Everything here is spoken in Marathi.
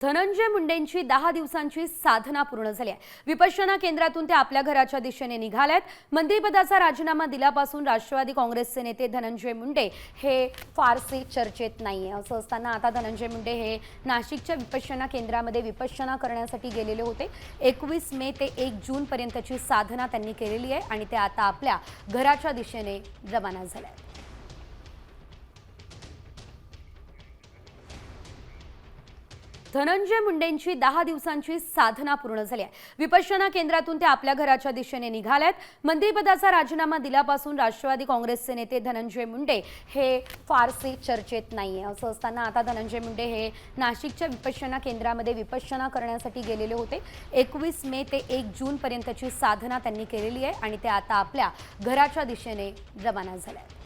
धनंजय मुंडेंची दहा दिवसांची साधना पूर्ण झाली आहे. विपश्यना केंद्रातून ते आपल्या घराच्या दिशेने निघाल्यात मंत्रिपदाचा राजीनामा दिल्यापासून राष्ट्रवादी काँग्रेसचे नेते धनंजय मुंडे हे फारसे चर्चेत नाही आहे असं असताना आता धनंजय मुंडे हे नाशिकच्या विपश्यना केंद्रामध्ये विपश्यना करण्यासाठी गेलेले होते. एकवीस मे ते एक जूनपर्यंतची साधना त्यांनी केलेली आहे आणि ते आता आपल्या घराच्या दिशेने रवाना झाल्या आहेत. धनंजय मुंडेंची दहा दिवसांची साधना पूर्ण झाली आहे. विपश्यना केंद्रातून ते आपल्या घराच्या दिशेने निघाल्यात. मंत्रिपदाचा राजीनामा दिल्यापासून राष्ट्रवादी काँग्रेसचे नेते धनंजय मुंडे हे फारसे चर्चेत नाही आहे असं असताना आता धनंजय मुंडे हे नाशिकच्या विपश्यना केंद्रामध्ये विपश्यना करण्यासाठी गेलेले होते. एकवीस मे ते एक जूनपर्यंतची साधना त्यांनी केलेली आहे आणि ते आता आपल्या घराच्या दिशेने रवाना झाल्या आहेत